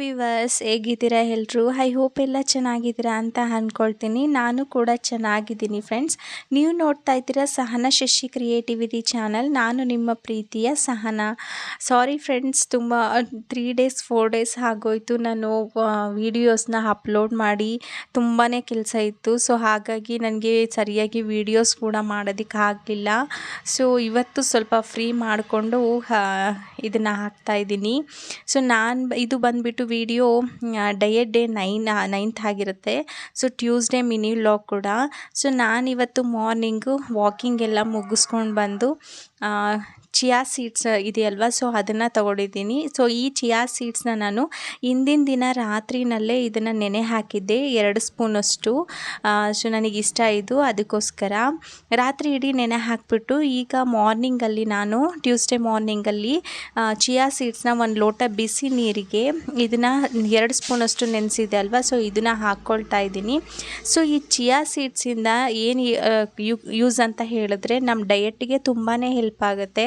Viewers ಹೇಗಿದ್ದೀರಾ ಎಲ್ಲರೂ I hope ಎಲ್ಲ ಚೆನ್ನಾಗಿದ್ದೀರಾ ಅಂತ ಅಂದ್ಕೊಳ್ತೀನಿ ನಾನು ಕೂಡ ಚೆನ್ನಾಗಿದ್ದೀನಿ ಫ್ರೆಂಡ್ಸ್ ನೀವು ನೋಡ್ತಾ ಇದ್ದೀರಾ ಸಹನ ಶಶಿ ಕ್ರಿಯೇಟಿವಿಟಿ ಚಾನಲ್ ನಾನು ನಿಮ್ಮ ಪ್ರೀತಿಯ ಸಹನ. ಸಾರಿ ಫ್ರೆಂಡ್ಸ್ ತುಂಬ ತ್ರೀ ಡೇಸ್ ಫೋರ್ ಡೇಸ್ ಆಗೋಯ್ತು. ನಾನು ವೀಡಿಯೋಸ್ನ ಅಪ್ಲೋಡ್ ಮಾಡಿ ತುಂಬಾ ಕೆಲಸ ಇತ್ತು. ಸೊ ಹಾಗಾಗಿ ನನಗೆ ಸರಿಯಾಗಿ ವೀಡಿಯೋಸ್ ಕೂಡ ಮಾಡೋದಕ್ಕೆ ಆಗಲಿಲ್ಲ. ಸೊ ಇವತ್ತು ಸ್ವಲ್ಪ ಫ್ರೀ ಮಾಡಿಕೊಂಡು ಇದನ್ನು ಹಾಕ್ತಾಯಿದ್ದೀನಿ ಸೊ ನಾನು, ಇದು ಬಂದುಬಿಟ್ಟು video diet day nine ninth ಆಗಿರುತ್ತೆ. ಸೊ ಟ್ಯೂಸ್ಡೇ ಮಿನಿ ವ್ಲಾಗ್ ಕೂಡ. ಸೊ ನಾನಿವತ್ತು ಮಾರ್ನಿಂಗು ವಾಕಿಂಗ್ ಎಲ್ಲ ಮುಗಿಸ್ಕೊಂಡು ಬಂದು ಚಿಯಾ ಸೀಡ್ಸ್ ಇದೆಯಲ್ವ? ಸೊ ಅದನ್ನು ತೊಗೊಂಡಿದ್ದೀನಿ. ಸೊ ಈ ಚಿಯಾ ಸೀಡ್ಸ್ನ ನಾನು ಹಿಂದಿನ ದಿನ ರಾತ್ರಿನಲ್ಲೇ ಇದನ್ನು ನೆನೆ ಹಾಕಿದ್ದೆ, ಎರಡು ಸ್ಪೂನಷ್ಟು. ಸೊ ನನಗೆ ಇಷ್ಟ ಇದು. ಅದಕ್ಕೋಸ್ಕರ ರಾತ್ರಿ ಇಡೀ ನೆನೆ ಹಾಕಿಬಿಟ್ಟು ಈಗ ಮಾರ್ನಿಂಗಲ್ಲಿ ನಾನು, ಟ್ಯೂಸ್ಡೇ ಮಾರ್ನಿಂಗಲ್ಲಿ ಚಿಯಾ ಸೀಡ್ಸ್ನ ಒಂದು ಲೋಟ ಬಿಸಿ ನೀರಿಗೆ ಇದನ್ನು ಎರಡು ಸ್ಪೂನಷ್ಟು ನೆನೆಸಿದೆ ಅಲ್ವಾ? ಸೊ ಇದನ್ನು ಹಾಕ್ಕೊಳ್ತಾ ಇದ್ದೀನಿ. ಸೊ ಈ ಚಿಯಾ ಸೀಡ್ಸಿಂದ ಏನು ಯೂಸ್ ಅಂತ ಹೇಳಿದ್ರೆ ನಮ್ಮ ಡಯೆಟ್ಗೆ ತುಂಬಾ ಹೆಲ್ಪ್ ಆಗುತ್ತೆ.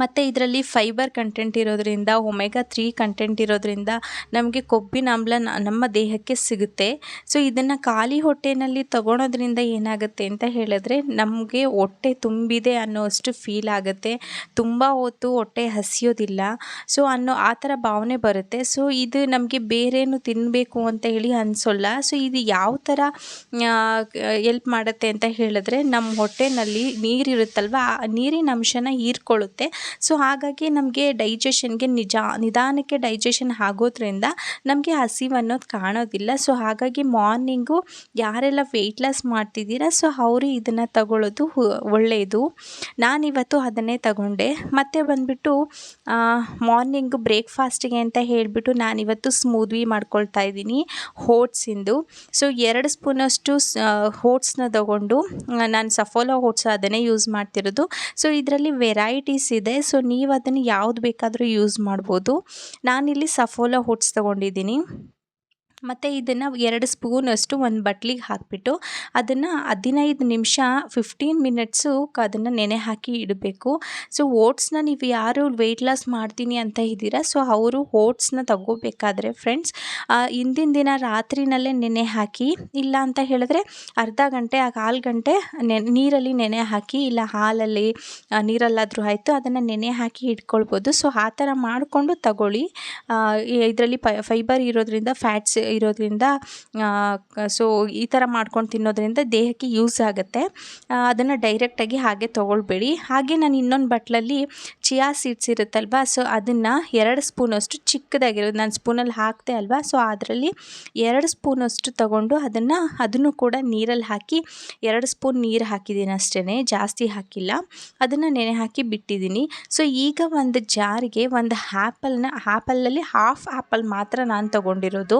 ಮತ್ತು ಇದರಲ್ಲಿ ಫೈಬರ್ ಕಂಟೆಂಟ್ ಇರೋದ್ರಿಂದ ಒಮೆಗಾ ತ್ರೀ ಕಂಟೆಂಟ್ ಇರೋದ್ರಿಂದ ನಮಗೆ ಕೊಬ್ಬಿನ ಆಮ್ಲ ನಮ್ಮ ದೇಹಕ್ಕೆ ಸಿಗುತ್ತೆ. ಸೊ ಇದನ್ನು ಖಾಲಿ ಹೊಟ್ಟೆಯಲ್ಲಿ ತಗೊಳೋದ್ರಿಂದ ಏನಾಗುತ್ತೆ ಅಂತ ಹೇಳಿದ್ರೆ, ನಮಗೆ ಹೊಟ್ಟೆ ತುಂಬಿದೆ ಅನ್ನೋಷ್ಟು ಫೀಲ್ ಆಗುತ್ತೆ. ತುಂಬ ಹೊತ್ತು ಹೊಟ್ಟೆ ಹಸಿಯೋದಿಲ್ಲ. ಸೊ ಅನ್ನೋ ಆ ಥರ ಭಾವನೆ ಬರುತ್ತೆ. ಸೊ ಇದು ನಮಗೆ ಬೇರೇನು ತಿನ್ನಬೇಕು ಅಂತ ಹೇಳಿ ಅನಿಸೋಲ್ಲ. ಸೊ ಇದು ಯಾವ ಥರ ಎಲ್ಪ್ ಮಾಡುತ್ತೆ ಅಂತ ಹೇಳಿದ್ರೆ ನಮ್ಮ ಹೊಟ್ಟೆನಲ್ಲಿ ನೀರಿರುತ್ತಲ್ವ, ಆ ನೀರಿನ ಅಂಶನ ಹೀರ್ಕೊಳ್ಳುತ್ತೆ. ಸೊ ಹಾಗಾಗಿ ನಮಗೆ ಡೈಜೆಷನ್ಗೆ ನಿಜ, ನಿಧಾನಕ್ಕೆ ಡೈಜೆಷನ್ ಆಗೋದ್ರಿಂದ ನಮಗೆ ಹಸಿವು ಅನ್ನೋದು ಕಾಣೋದಿಲ್ಲ. ಸೊ ಹಾಗಾಗಿ ಮಾರ್ನಿಂಗು ಯಾರೆಲ್ಲ ವೆಯ್ಟ್ ಲಾಸ್ ಮಾಡ್ತಿದ್ದೀರಾ ಸೊ ಅವರು ಇದನ್ನು ತಗೊಳ್ಳೋದು ಒಳ್ಳೆಯದು ನಾನಿವತ್ತು ಅದನ್ನೇ ತಗೊಂಡೆ. ಮತ್ತು ಬಂದುಬಿಟ್ಟು ಮಾರ್ನಿಂಗು ಬ್ರೇಕ್ಫಾಸ್ಟಿಗೆ ಅಂತ ಹೇಳಿಬಿಟ್ಟು ನಾನಿವತ್ತು ಸ್ಮೂದ್ವಿ ಮಾಡ್ಕೊಳ್ತಾ ಇದ್ದೀನಿ ಓಟ್ಸಿಂದು ಸೊ ಎರಡು ಸ್ಪೂನಷ್ಟು ಓಟ್ಸ್ನ ತಗೊಂಡು ನಾನು ಸಫೋಲಾ ಓಟ್ಸ್ ಅದನ್ನೇ ಯೂಸ್ ಮಾಡ್ತಿರೋದು. ಸೊ ಇದರಲ್ಲಿ ವೆರೈಟೀಸ್ ಇದೆ. ಸೊ ನೀವು ಅದನ್ನು ಯಾವ್ದು ಬೇಕಾದರೂ ಯೂಸ್ ಮಾಡ್ಬೋದು. ನಾನಿಲ್ಲಿ ಸಫೋಲಾ ಓಟ್ಸ್ ತೊಗೊಂಡಿದ್ದೀನಿ. ಮತ್ತು ಇದನ್ನು ಎರಡು ಸ್ಪೂನಷ್ಟು ಒಂದು ಬಟ್ಲಿಗೆ ಹಾಕಿಬಿಟ್ಟು ಅದನ್ನು ಹದಿನೈದು ನಿಮಿಷ ಫಿಫ್ಟೀನ್ ಮಿನಿಟ್ಸು ಅದನ್ನು ನೆನೆ ಹಾಕಿ ಇಡಬೇಕು. ಸೊ ಓಟ್ಸ್ನ ನೀವು ಯಾರು ವೆಯ್ಟ್ ಲಾಸ್ ಮಾಡ್ತೀನಿ ಅಂತ ಇದ್ದೀರಾ? ಸೊ ಅವರು ಓಟ್ಸ್ನ ತಗೋಬೇಕಾದ್ರೆ ಫ್ರೆಂಡ್ಸ್ ಹಿಂದಿನ ದಿನ ರಾತ್ರಿನಲ್ಲೇ ನೆನೆ ಹಾಕಿ, ಇಲ್ಲ ಅಂತ ಹೇಳಿದ್ರೆ ಅರ್ಧ ಗಂಟೆ, ಆ ಕಾಲು ಗಂಟೆ ನೀರಲ್ಲಿ ನೆನೆ ಹಾಕಿ, ಇಲ್ಲ ಹಾಲಲ್ಲಿ ನೀರಲ್ಲಾದರೂ ಆಯಿತು, ಅದನ್ನು ನೆನೆ ಹಾಕಿ ಇಟ್ಕೊಳ್ಬೋದು. ಸೊ ಆ ಥರ ಮಾಡಿಕೊಂಡು ತಗೊಳ್ಳಿ. ಇದರಲ್ಲಿ ಫೈಬರ್ ಇರೋದ್ರಿಂದ ಫ್ಯಾಟ್ಸ್ ಇರೋದ್ರಿಂದ ಸೊ ಈ ಥರ ಮಾಡ್ಕೊಂಡು ತಿನ್ನೋದ್ರಿಂದ ದೇಹಕ್ಕೆ ಯೂಸ್ ಆಗುತ್ತೆ. ಅದನ್ನು ಡೈರೆಕ್ಟಾಗಿ ಹಾಗೆ ತೊಗೊಳ್ಬೇಡಿ. ಹಾಗೆ ನಾನು ಇನ್ನೊಂದು ಬಟ್ಲಲ್ಲಿ ಚಿಯಾ ಸೀಡ್ಸ್ ಇರುತ್ತಲ್ವ ಸೊ ಅದನ್ನು ಎರಡು ಸ್ಪೂನಷ್ಟು ಚಿಕ್ಕದಾಗಿರೋದು ನಾನು ಸ್ಪೂನಲ್ಲಿ ಹಾಕಿದೆ ಅಲ್ವಾ ಸೊ ಅದರಲ್ಲಿ ಎರಡು ಸ್ಪೂನಷ್ಟು ತಗೊಂಡು ಅದನ್ನು ಅದನ್ನು ಕೂಡ ನೀರಲ್ಲಿ ಹಾಕಿ, ಎರಡು ಸ್ಪೂನ್ ನೀರು ಹಾಕಿದ್ದೀನಿ ಅಷ್ಟೇ ಜಾಸ್ತಿ ಹಾಕಿಲ್ಲ. ಅದನ್ನು ನೆನೆ ಹಾಕಿ ಬಿಟ್ಟಿದ್ದೀನಿ ಸೊ ಈಗ ಒಂದು ಜಾರಿಗೆ ಒಂದು ಆ್ಯಪಲ್ನ ಆ್ಯಪಲಲ್ಲಿ ಹಾಫ್ ಆ್ಯಪಲ್ ಮಾತ್ರ ನಾನು ತೊಗೊಂಡಿರೋದು.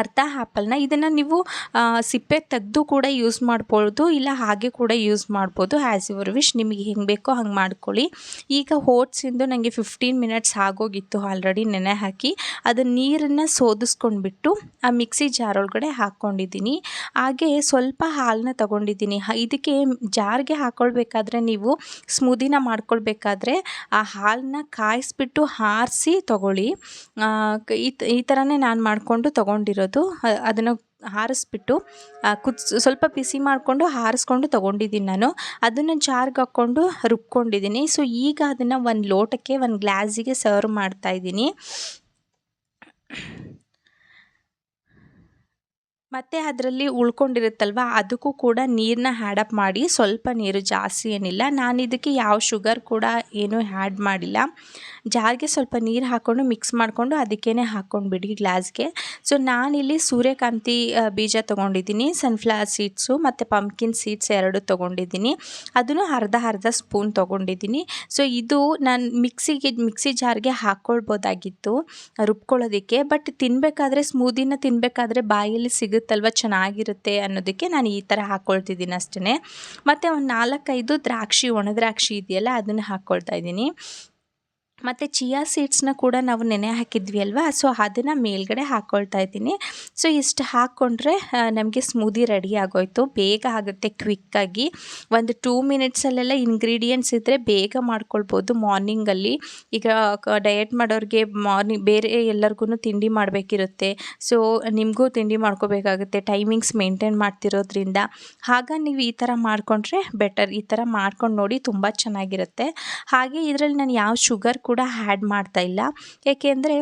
ಅರ್ಧ ಆ್ಯಪಲ್ನ ಇದನ್ನು ನೀವು ಸಿಪ್ಪೆ ತೆಗೆದು ಕೂಡ ಯೂಸ್ ಮಾಡ್ಬೋದು, ಇಲ್ಲ ಹಾಗೆ ಕೂಡ ಯೂಸ್ ಮಾಡ್ಬೋದು. ಆ್ಯಸ್ ಯುವರ್ ವಿಶ್ ನಿಮಗೆ ಹೆಂಗೆ ಬೇಕೋ ಹಂಗೆ ಮಾಡ್ಕೊಳ್ಳಿ. ಈಗ ಓಟ್ಸಿಂದು ನನಗೆ ಫಿಫ್ಟೀನ್ ಮಿನಿಟ್ಸ್ ಆಗೋಗಿತ್ತು ಆಲ್ರೆಡಿ ನೆನೆ ಹಾಕಿ. ಅದು ನೀರನ್ನು ಸೋದಿಸ್ಕೊಂಡ್ಬಿಟ್ಟು, ಆ ಮಿಕ್ಸಿ ಜಾರ್ ಒಳಗಡೆ ಹಾಕ್ಕೊಂಡಿದ್ದೀನಿ ಹಾಗೆ ಸ್ವಲ್ಪ ಹಾಲನ್ನ ತೊಗೊಂಡಿದ್ದೀನಿ. ಇದಕ್ಕೆ ಜಾರ್ಗೆ ಹಾಕ್ಕೊಳ್ಬೇಕಾದ್ರೆ ನೀವು ಸ್ಮೂದಿನ ಮಾಡ್ಕೊಳ್ಬೇಕಾದ್ರೆ, ಆ ಹಾಲನ್ನ ಕಾಯಿಸ್ಬಿಟ್ಟು ಹಾರಿಸಿ ತೊಗೊಳ್ಳಿ. ಈ ಥರನೇ ನಾನು ಮಾಡಿಕೊಂಡು ತೊಗೊಂಡಿರೋದು. ಅದನ್ನು ಹಾರಿಸ್ಬಿಟ್ಟು ಕುದ್, ಸ್ವಲ್ಪ ಬಿಸಿ ಮಾಡಿಕೊಂಡು ಹಾರಿಸ್ಕೊಂಡು ತೊಗೊಂಡಿದ್ದೀನಿ ನಾನು. ಅದನ್ನು ಜಾರ್ಗೆ ಹಾಕ್ಕೊಂಡು ರುಬ್ಕೊಂಡಿದ್ದೀನಿ ಸೊ, ಈಗ ಅದನ್ನು ಒಂದು ಲೋಟಕ್ಕೆ, ಒಂದು ಗ್ಲಾಸಿಗೆ ಸರ್ವ್ ಮಾಡ್ತಾಯಿದ್ದೀನಿ ಮತ್ತು ಅದರಲ್ಲಿ ಉಳ್ಕೊಂಡಿರುತ್ತಲ್ವ, ಅದಕ್ಕೂ ಕೂಡ ನೀರನ್ನ ಹ್ಯಾಡಪ್ ಮಾಡಿ ಸ್ವಲ್ಪ ನೀರು ಜಾಸ್ತಿ ಏನಿಲ್ಲ. ನಾನು ಇದಕ್ಕೆ ಯಾವ ಶುಗರ್ ಕೂಡ ಏನೂ ಹ್ಯಾಡ್ ಮಾಡಿಲ್ಲ. ಜಾರ್ಗೆ ಸ್ವಲ್ಪ ನೀರು ಹಾಕ್ಕೊಂಡು ಮಿಕ್ಸ್ ಮಾಡಿಕೊಂಡು ಅದಕ್ಕೇ ಹಾಕ್ಕೊಂಡ್ಬಿಡಿ ಗ್ಲಾಸ್ಗೆ ಸೊ ನಾನಿಲ್ಲಿ ಸೂರ್ಯಕಾಂತಿ ಬೀಜ ತೊಗೊಂಡಿದ್ದೀನಿ ಸನ್ಫ್ಲವರ್ ಸೀಡ್ಸು ಮತ್ತು ಪಂಪ್ಕಿನ್ ಸೀಡ್ಸ್ ಎರಡು ತೊಗೊಂಡಿದ್ದೀನಿ. ಅದನ್ನು ಅರ್ಧ ಅರ್ಧ ಸ್ಪೂನ್ ತೊಗೊಂಡಿದ್ದೀನಿ. ಸೊ ಇದು ನಾನು ಮಿಕ್ಸಿಗೆ ಮಿಕ್ಸಿ ಜಾರ್ಗೆ ಹಾಕ್ಕೊಳ್ಬೋದಾಗಿತ್ತು ರುಬ್ಕೊಳ್ಳೋದಕ್ಕೆ. ಬಟ್ ತಿನ್ನಬೇಕಾದ್ರೆ ಸ್ಮೂದಿನ ತಿನ್ನಬೇಕಾದ್ರೆ ಬಾಯಲ್ಲಿ ಸಿಗುತ್ತಲ್ವ ಚೆನ್ನಾಗಿರುತ್ತೆ ಅನ್ನೋದಕ್ಕೆ ನಾನು ಈ ಥರ ಹಾಕ್ಕೊಳ್ತಿದ್ದೀನಿ ಅಷ್ಟೇ. ಮತ್ತು ಒಂದು ನಾಲ್ಕೈದು ದ್ರಾಕ್ಷಿ, ಒಣ ದ್ರಾಕ್ಷಿ ಇದೆಯಲ್ಲ, ಅದನ್ನು ಹಾಕ್ಕೊಳ್ತಾ ಇದ್ದೀನಿ. ಮತ್ತು ಚಿಯಾ ಸೀಡ್ಸ್ನ ಕೂಡ ನಾವು ನೆನೆ ಹಾಕಿದ್ವಿ ಅಲ್ವಾ? ಸೊ, ಅದನ್ನು ಮೇಲ್ಗಡೆ ಹಾಕ್ಕೊಳ್ತಾ ಇದ್ದೀನಿ. ಸೊ, ಇಷ್ಟು ಹಾಕ್ಕೊಂಡ್ರೆ ನಮಗೆ ಸ್ಮೂದಿ ರೆಡಿ ಆಗೋಯಿತು. ಬೇಗ ಆಗುತ್ತೆ ಕ್ವಿಕ್ಕಾಗಿ. ಒಂದು ಟೂ ಮಿನಿಟ್ಸಲ್ಲೆಲ್ಲ ಇಂಗ್ರೀಡಿಯೆಂಟ್ಸ್ ಇದ್ದರೆ ಬೇಗ ಮಾಡ್ಕೊಳ್ಬೋದು ಮಾರ್ನಿಂಗಲ್ಲಿ. ಈಗ ಡಯಟ್ ಮಾಡೋರಿಗೆ ಮಾರ್ನಿಂಗ್ ಬೇರೆ ಎಲ್ಲರಿಗೂ ತಿಂಡಿ ಮಾಡಬೇಕಿರುತ್ತೆ. ಸೊ, ನಿಮಗೂ ತಿಂಡಿ ಮಾಡ್ಕೋಬೇಕಾಗುತ್ತೆ. ಟೈಮಿಂಗ್ಸ್ ಮೇಂಟೈನ್ ಮಾಡ್ತಿರೋದ್ರಿಂದ. ಆಗ ನೀವು ಈ ಥರ ಮಾಡಿಕೊಂಡ್ರೆ ಬೆಟರ್. ಈ ಥರ ಮಾಡ್ಕೊಂಡು ನೋಡಿ ತುಂಬ ಚೆನ್ನಾಗಿರುತ್ತೆ. ಹಾಗೆ ಇದರಲ್ಲಿ ನಾನು ಯಾವ ಶುಗರ್ ಕೂಡ ಆ್ಯಡ್ ಮಾಡ್ತಾ ಇಲ್ಲ. ಏಕೆಂದರೆ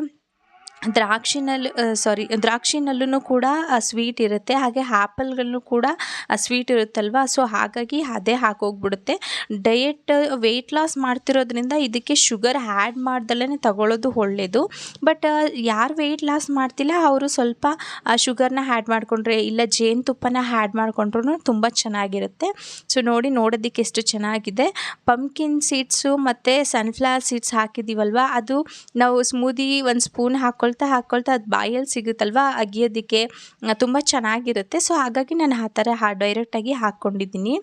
ದ್ರಾಕ್ಷಿನಲ್ಲಿ ಸಾರಿ ದ್ರಾಕ್ಷಿನಲ್ಲೂ ಕೂಡ ಸ್ವೀಟ್ ಇರುತ್ತೆ. ಹಾಗೆ ಆ್ಯಪಲ್ಗಳಲ್ಲೂ ಕೂಡ ಸ್ವೀಟ್ ಇರುತ್ತಲ್ವ? ಸೊ ಹಾಗಾಗಿ ಅದೇ ಹಾಕೋಗ್ಬಿಡುತ್ತೆ. ಡಯೆಟ್ ವೆಯ್ಟ್ ಲಾಸ್ ಮಾಡ್ತಿರೋದ್ರಿಂದ ಇದಕ್ಕೆ ಶುಗರ್ ಆ್ಯಡ್ ಮಾಡ್ದಲೇ ತಗೊಳ್ಳೋದು ಒಳ್ಳೆಯದು ಬಟ್ ಯಾರು ವೆಯ್ಟ್ ಲಾಸ್ ಮಾಡ್ತಿಲ್ಲ, ಅವರು ಸ್ವಲ್ಪ ಶುಗರ್ನ ಹ್ಯಾಡ್ ಮಾಡಿಕೊಂಡ್ರೆ, ಇಲ್ಲ ಜೇನುತುಪ್ಪನ ಹ್ಯಾಡ್ ಮಾಡಿಕೊಂಡ್ರೂ ತುಂಬ ಚೆನ್ನಾಗಿರುತ್ತೆ. ಸೊ ನೋಡಿ, ನೋಡೋದಕ್ಕೆ ಎಷ್ಟು ಚೆನ್ನಾಗಿದೆ. ಪಂಪ್ಕಿನ್ ಸೀಡ್ಸು ಮತ್ತು ಸನ್ಫ್ಲವರ್ ಸೀಡ್ಸ್ ಹಾಕಿದ್ದೀವಲ್ವ ಅದು ನಾವು ಸ್ಮೂದಿ ಒಂದು ಸ್ಪೂನ್ ಹಾಕ್ಕೊಳ್ತಾ ಹಾಕ್ಕೊಳ್ತಾ ಅದು ಬಾಯಲ್ಲಿ ಸಿಗುತ್ತಲ್ವ? ಅಗಿಯೋದಕ್ಕೆ ತುಂಬ ಚೆನ್ನಾಗಿರುತ್ತೆ. ಸೊ ಹಾಗಾಗಿ ನಾನು ಆ ಥರ ಹಾ ಡೈರೆಕ್ಟಾಗಿ ಹಾಕ್ಕೊಂಡಿದ್ದೀನಿ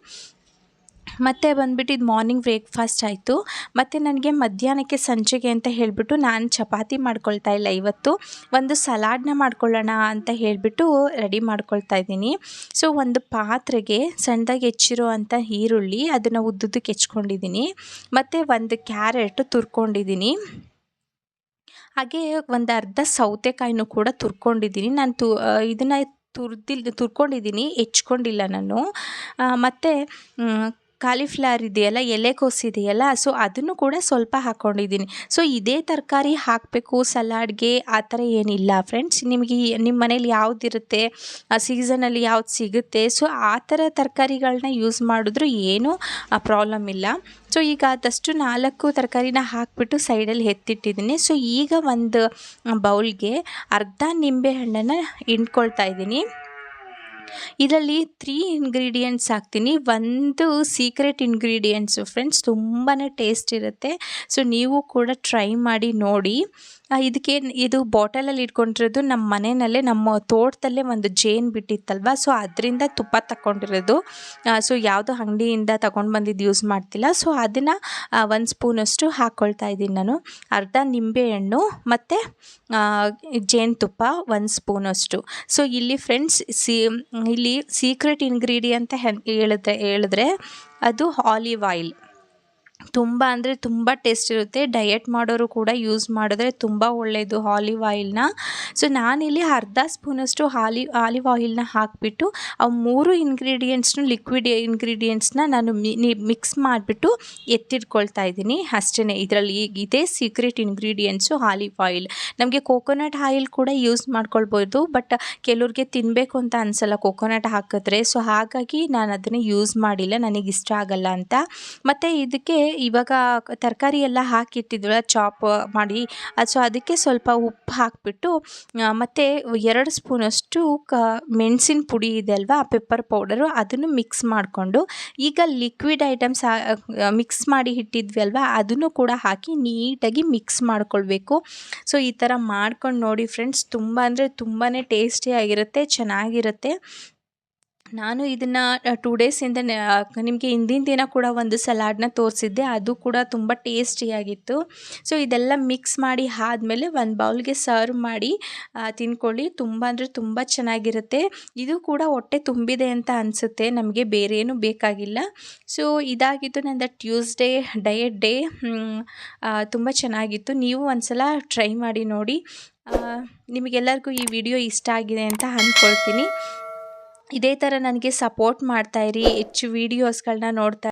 ಮತ್ತು ಬಂದುಬಿಟ್ಟು ಇದು ಮಾರ್ನಿಂಗ್ ಬ್ರೇಕ್ಫಾಸ್ಟ್ ಆಯಿತು. ಮತ್ತು ನನಗೆ ಮಧ್ಯಾಹ್ನಕ್ಕೆ ಸಂಜೆಗೆ ಅಂತ ಹೇಳಿಬಿಟ್ಟು ನಾನು ಚಪಾತಿ ಮಾಡ್ಕೊಳ್ತಾ ಇಲ್ಲ ಇವತ್ತು. ಒಂದು ಸಲಾಡ್ನ ಮಾಡ್ಕೊಳ್ಳೋಣ ಅಂತ ಹೇಳಿಬಿಟ್ಟು ರೆಡಿ ಮಾಡ್ಕೊಳ್ತಾ ಇದ್ದೀನಿ. ಸೊ ಒಂದು ಪಾತ್ರೆಗೆ ಸಣ್ಣದಾಗಿ ಹೆಚ್ಚಿರೋ ಅಂಥ ಈರುಳ್ಳಿ, ಅದನ್ನು ಉದ್ದುದಕ್ಕೆ ಹೆಚ್ಕೊಂಡಿದ್ದೀನಿ. ಮತ್ತು ಒಂದು ಕ್ಯಾರೆಟ್ ತುರ್ಕೊಂಡಿದ್ದೀನಿ. ಹಾಗೆ ಒಂದು ಅರ್ಧ ಸೌತೆಕಾಯಿನೂ ಕೂಡ ತುರ್ಕೊಂಡಿದ್ದೀನಿ. ನಾನು ತು ಇದನ್ನು ತುರ್ದಿಲ್ ತುರ್ಕೊಂಡಿದ್ದೀನಿ ಹೆಚ್ಕೊಂಡಿಲ್ಲ ನಾನು. ಮತ್ತು ಕಾಲಿಫ್ಲವರ್ ಇದೆಯಲ್ಲ, ಎಲೆಕೋಸು ಇದೆಯಲ್ಲ ಸೊ ಅದನ್ನು ಕೂಡ ಸ್ವಲ್ಪ ಹಾಕ್ಕೊಂಡಿದ್ದೀನಿ ಸೊ ಇದೇ ತರಕಾರಿ ಹಾಕಬೇಕು, ಸಲಾಡ್ಗೆ ಆ ಥರ ಏನಿಲ್ಲ. ಫ್ರೆಂಡ್ಸ್ ನಿಮಗೆ ನಿಮ್ಮ ಮನೇಲಿ ಯಾವುದಿರುತ್ತೆ ಆ ಸೀಸನಲ್ಲಿ ಯಾವ್ದು ಸಿಗುತ್ತೆ ಸೊ ಆ ಥರ ತರಕಾರಿಗಳನ್ನ ಯೂಸ್ ಮಾಡಿದ್ರು ಏನೂ ಪ್ರಾಬ್ಲಮ್ ಇಲ್ಲ. ಸೊ ಈಗ ಆದಷ್ಟು ನಾಲ್ಕು ತರಕಾರಿನ ಹಾಕಿಬಿಟ್ಟು ಸೈಡಲ್ಲಿ ಎತ್ತಿಟ್ಟಿದ್ದೀನಿ. ಸೊ ಈಗ ಒಂದು ಬೌಲ್ಗೆ ಅರ್ಧ ನಿಂಬೆ ಹಣ್ಣನ್ನು ಹಿಂಡ್ಕೊಳ್ತಾ ಇದ್ದೀನಿ. ಇದರಲ್ಲಿ ತ್ರೀ ಇಂಗ್ರೀಡಿಯೆಂಟ್ಸ್ ಹಾಕ್ತೀನಿ. ಒಂದು ಸೀಕ್ರೆಟ್ ಇಂಗ್ರೀಡಿಯೆಂಟ್ಸು ಫ್ರೆಂಡ್ಸ್ ತುಂಬಾ ಟೇಸ್ಟ್ ಇರುತ್ತೆ. ಸೊ ನೀವು ಕೂಡ ಟ್ರೈ ಮಾಡಿ ನೋಡಿ. ಇದಕ್ಕೆ ಇದು ಬಾಟಲಲ್ಲಿ ಇಟ್ಕೊಂಡಿರೋದು ನಮ್ಮ ಮನೆಯಲ್ಲೇ, ನಮ್ಮ ತೋಟದಲ್ಲೇ ಒಂದು ಜೇನು ಬಿಟ್ಟಿತ್ತಲ್ವ? ಸೊ ಅದರಿಂದ ತುಪ್ಪ ತಗೊಂಡಿರೋದು ಸೊ ಯಾವುದೋ ಅಂಗಡಿಯಿಂದ ತಗೊಂಡು ಬಂದಿದ್ದು ಯೂಸ್ ಮಾಡ್ತಿಲ್ಲ. ಸೊ ಅದನ್ನು ಒಂದು ಸ್ಪೂನಷ್ಟು ಹಾಕ್ಕೊಳ್ತಾ ಇದ್ದೀನಿ ನಾನು. ಅರ್ಧ ನಿಂಬೆಹಣ್ಣು ಮತ್ತು ಜೇನುತುಪ್ಪ ಒಂದು ಸ್ಪೂನಷ್ಟು. ಸೊ ಇಲ್ಲಿ ಫ್ರೆಂಡ್ಸ್ ಸಿ ಇಲ್ಲಿ ಸೀಕ್ರೆಟ್ ಇಂಗ್ರೀಡಿಯಂತ ಹೇಳಿದ್ರೆ ಅದು ಆಲಿವ್ ಆಯಿಲ್ ತುಂಬ ಅಂದರೆ ತುಂಬ ಟೇಸ್ಟ್ ಇರುತ್ತೆ. ಡಯಟ್ ಮಾಡೋರು ಕೂಡ ಯೂಸ್ ಮಾಡಿದ್ರೆ ತುಂಬ ಒಳ್ಳೆಯದು ಆಲಿವ್ ಆಯಿಲ್ನ. ಸೊ, ನಾನಿಲ್ಲಿ ಅರ್ಧ ಸ್ಪೂನಷ್ಟು ಹಾಲಿ ಆಲಿವ್ ಆಯಿಲ್ನ ಹಾಕಿಬಿಟ್ಟು, ಆ ಮೂರು ಇಂಗ್ರೀಡಿಯೆಂಟ್ಸ್ನು ಲಿಕ್ವಿಡ್ ಇಂಗ್ರೀಡಿಯೆಂಟ್ಸ್ನ ನಾನು ಮಿಕ್ಸ್ ಮಾಡಿಬಿಟ್ಟು ಎತ್ತಿಟ್ಕೊಳ್ತಾ ಇದ್ದೀನಿ. ಅಷ್ಟೇ ಇದರಲ್ಲಿ ಇದೇ ಸೀಕ್ರೆಟ್ ಇಂಗ್ರೀಡಿಯೆಂಟ್ಸು ಆಲಿವ್ ಆಯಿಲ್. ನಮಗೆ ಕೋಕೋನಟ್ ಆಯಿಲ್ ಕೂಡ ಯೂಸ್ ಮಾಡ್ಕೊಳ್ಬೋದು ಬಟ್ ಕೆಲವ್ರಿಗೆ ತಿನ್ನಬೇಕು ಅಂತ ಅನಿಸಲ್ಲ ಕೋಕೋನಟ್ ಹಾಕಿದ್ರೆ. ಸೊ, ಹಾಗಾಗಿ ನಾನು ಅದನ್ನು ಯೂಸ್ ಮಾಡಿಲ್ಲ ನನಗೆ ಇಷ್ಟ ಆಗಲ್ಲ ಅಂತ. ಮತ್ತು ಇದಕ್ಕೆ ಇವಾಗ ತರಕಾರಿ ಎಲ್ಲ ಹಾಕಿಟ್ಟಿದ್ವಲ್ಲ ಚಾಪ್ ಮಾಡಿ. ಸೊ ಅದಕ್ಕೆ ಸ್ವಲ್ಪ ಉಪ್ಪು ಹಾಕಿಬಿಟ್ಟು ಮತ್ತು ಎರಡು ಸ್ಪೂನಷ್ಟು ಕ, ಮೆಣಸಿನ ಪುಡಿ ಇದೆ ಅಲ್ವಾ ಪೆಪ್ಪರ್ ಪೌಡರು ಅದನ್ನು ಮಿಕ್ಸ್ ಮಾಡಿಕೊಂಡು, ಈಗ ಲಿಕ್ವಿಡ್ ಐಟಮ್ಸ್ ಮಿಕ್ಸ್ ಮಾಡಿ ಇಟ್ಟಿದ್ವಿ ಅಲ್ವಾ, ಅದನ್ನು ಕೂಡ ಹಾಕಿ ನೀಟಾಗಿ ಮಿಕ್ಸ್ ಮಾಡ್ಕೊಳ್ಬೇಕು. ಸೊ ಈ ಥರ ಮಾಡ್ಕೊಂಡು ನೋಡಿ ಫ್ರೆಂಡ್ಸ್ ತುಂಬ ಅಂದರೆ ತುಂಬಾ ಟೇಸ್ಟಿಯಾಗಿರುತ್ತೆ ಚೆನ್ನಾಗಿರುತ್ತೆ. ನಾನು ಇದನ್ನು ಟೂ ಡೇಸಿಂದ ನಿಮಗೆ ಹಿಂದಿನ ದಿನ ಕೂಡ ಒಂದು ಸಲಾಡ್ನ ತೋರಿಸಿದ್ದೆ. ಅದು ಕೂಡ ತುಂಬ ಟೇಸ್ಟಿಯಾಗಿತ್ತು ಸೊ ಇದೆಲ್ಲ ಮಿಕ್ಸ್ ಮಾಡಿ ಆದಮೇಲೆ ಒಂದು ಬೌಲ್ಗೆ ಸರ್ವ್ ಮಾಡಿ ತಿನ್ಕೊಳ್ಳಿ. ತುಂಬ ಅಂದರೆ ತುಂಬ ಚೆನ್ನಾಗಿರುತ್ತೆ. ಇದು ಕೂಡ ಹೊಟ್ಟೆ ತುಂಬಿದೆ ಅಂತ ಅನಿಸುತ್ತೆ. ನಮಗೆ ಬೇರೆ ಬೇಕಾಗಿಲ್ಲ. ಸೊ ಇದಾಗಿತ್ತು ನನ್ನ ಟ್ಯೂಸ್ಡೇ ಡಯಟ್ ಡೇ ತುಂಬ ಚೆನ್ನಾಗಿತ್ತು. ನೀವು ಒಂದು ಸಲ ಟ್ರೈ ಮಾಡಿ ನೋಡಿ. ನಿಮಗೆಲ್ಲರಿಗೂ ಈ ವಿಡಿಯೋ ಇಷ್ಟ ಆಗಿದೆ ಅಂತ ಅಂದ್ಕೊಳ್ತೀನಿ ಇದೇ ಥರ ನನಗೆ ಸಪೋರ್ಟ್ ಮಾಡ್ತಾಯಿರಿ ಹೆಚ್ಚು ವೀಡಿಯೋಸ್ಗಳನ್ನ ನೋಡ್ತಾ